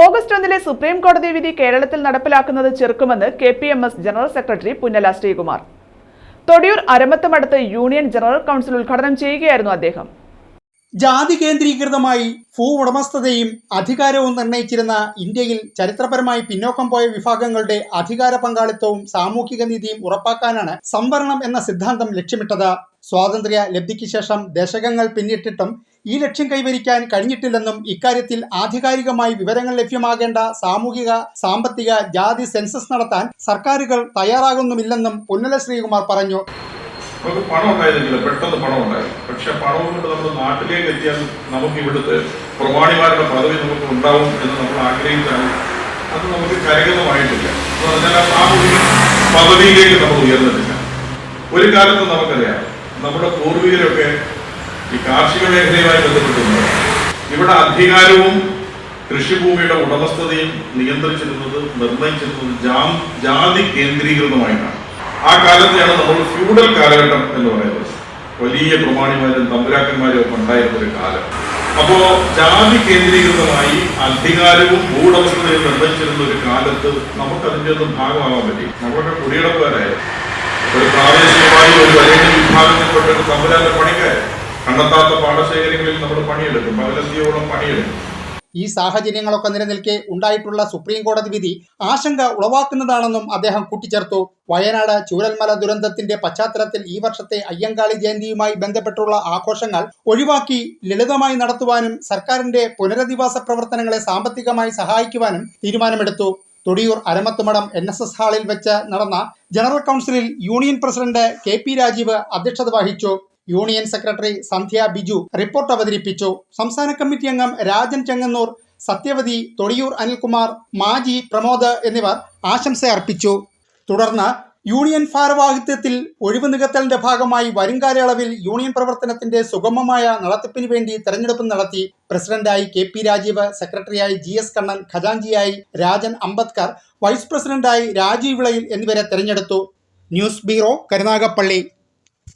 August ഒന്നിലെ supreme കോടതി വിധി കേരളത്തിൽ നടപ്പിലാക്കുന്നത് ചെറുക്കുമെന്ന് K P M S general secretary Punnala Sreekumar. Thodiyoor അരമത്തമടുത്ത് union general council ഉദ്ഘാടനം ചെയ്യുകയായിരുന്നു അദ്ദേഹം. ജാതി കേന്ദ്രീകൃതമായി ഭൂ ഉടമസ്ഥതയും അധികാരവും നിർണയിച്ചിരുന്ന ഇന്ത്യയിൽ ചരിത്രപരമായി പിന്നോക്കം പോയ വിഭാഗങ്ങളുടെ അധികാര പങ്കാളിത്തവും സാമൂഹിക നീതിയും ഉറപ്പാക്കാനാണ് സംവരണം എന്ന സിദ്ധാന്തം ലക്ഷ്യമിട്ടത്. സ്വാതന്ത്ര്യ ലബ്ധിക്ക് ശേഷം ദശകങ്ങൾ പിന്നിട്ടിട്ടും ഈ ലക്ഷ്യം കൈവരിക്കാൻ കഴിഞ്ഞിട്ടില്ലെന്നും ഇക്കാര്യത്തിൽ ആധികാരികമായി വിവരങ്ങൾ ലഭ്യമാകേണ്ട സാമൂഹിക സാമ്പത്തിക ജാതി സെൻസസ് നടത്താൻ സർക്കാരുകൾ തയ്യാറാകുന്നുമില്ലെന്നും പുന്നല ശ്രീകുമാർ പറഞ്ഞു. നമുക്ക് പണം ഉണ്ടായിരുന്നില്ല പെട്ടെന്ന് പണം ഉണ്ടായി പക്ഷെ പണം കൊണ്ട് നമ്മൾ നാട്ടിലേക്ക് എത്തിയാൽ നമുക്ക് ഇവിടുത്തെ പ്രമാണിമാരുടെ പദവി നമുക്ക് ഉണ്ടാവും എന്ന് നമ്മൾ ആഗ്രഹിച്ചാൽ അത് നമുക്ക് കരകതമായിട്ടില്ല എന്ന് പറഞ്ഞാൽ ആ പദവിയിലേക്ക് നമ്മൾ ഉയർന്നിട്ടില്ല. ഒരു കാലത്ത് നമുക്കറിയാം നമ്മുടെ പൂർവികരൊക്കെ ഈ കാർഷിക മേഖലയുമായി ബന്ധപ്പെട്ടിരുന്നത് ഇവിടെ അധികാരവും കൃഷിഭൂമിയുടെ ഉടമസ്ഥതയും നിയന്ത്രിച്ചിരുന്നത് നിർണയിച്ചിരുന്നത് ജാം ജാതി കേന്ദ്രീകൃതമായിട്ടാണ്. ആ കാലത്തെയാണ് നമ്മൾ ഫ്യൂഡൽ കാലഘട്ടം എന്ന് പറയുന്നത്. വലിയ പ്രമാണിമാരും തമ്പുരാക്കന്മാരും ഒക്കെ ഉണ്ടായിരുന്ന ഒരു കാലം. അപ്പോ ജാതി കേന്ദ്രീകൃതമായി അധികാരവും ഭൂടമസ്ഥതയും നിർണയിച്ചിരുന്ന ഒരു കാലത്ത് നമുക്ക് അതിന്റെ ഒന്നും ഭാഗമാകാൻ പറ്റി. നമ്മളൊക്കെ കുടിയിടപ്പുകാരായിരുന്നു. ഒരു പ്രാദേശികമായി ഒരു വലിയ വിഭാഗത്തിൽപ്പെട്ട ഒരു തമ്പുരാന്റെ പണിക്കാരൻ കണ്ടെത്താത്ത പാടശേഖരങ്ങളിൽ നമ്മൾ പണിയെടുക്കും. പകലത്തിയോളം പണിയെടുക്കും. ഈ സാഹചര്യങ്ങളൊക്കെ നിലനിൽക്കെ ഉണ്ടായിട്ടുള്ള സുപ്രീം കോടതി വിധി ആശങ്ക ഉളവാക്കുന്നതാണെന്നും അദ്ദേഹം കൂട്ടിച്ചേർത്തു. വയനാട് ചൂരൽമല ദുരന്തത്തിന്റെ പശ്ചാത്തലത്തിൽ ഈ വർഷത്തെ അയ്യങ്കാളി ജയന്തിയുമായി ബന്ധപ്പെട്ടുള്ള ആഘോഷങ്ങൾ ഒഴിവാക്കി ലളിതമായി നടത്തുവാനും സർക്കാരിന്റെ പുനരധിവാസ പ്രവർത്തനങ്ങളെ സാമ്പത്തികമായി സഹായിക്കുവാനും തീരുമാനമെടുത്തു. തൊടിയൂർ അരമത്തുമടം എൻ എസ് എസ് ഹാളിൽ വെച്ച് നടന്ന ജനറൽ കൗൺസിലിൽ union president K P Rajeev അധ്യക്ഷത വഹിച്ചു. Union secretary Sandhya Biju report അവതരിപ്പിച്ചു. സംസ്ഥാന കമ്മിറ്റി അംഗം രാജൻ ചെങ്ങന്നൂർ സത്യവതി തൊടിയൂർ അനിൽകുമാർ മാജി പ്രമോദ് എന്നിവർ ആശംസ അർപ്പിച്ചു. തുടർന്ന് യൂണിയൻ ഭാരവാഹിത്വത്തിൽ ഒഴിവ് നികത്തലിന്റെ ഭാഗമായി വരും കാലയളവിൽ യൂണിയൻ പ്രവർത്തനത്തിന്റെ സുഗമമായ നടത്തിപ്പിന് വേണ്ടി തെരഞ്ഞെടുപ്പ് നടത്തി പ്രസിഡന്റായി കെ പി രാജീവ് സെക്രട്ടറിയായി ജി എസ് കണ്ണൻ ഖജാഞ്ചിയായി രാജൻ അംബദ്കർ വൈസ് പ്രസിഡന്റായി രാജീവ് വിളയിൽ എന്നിവരെ തെരഞ്ഞെടുത്തു. News bureau Karunagappally.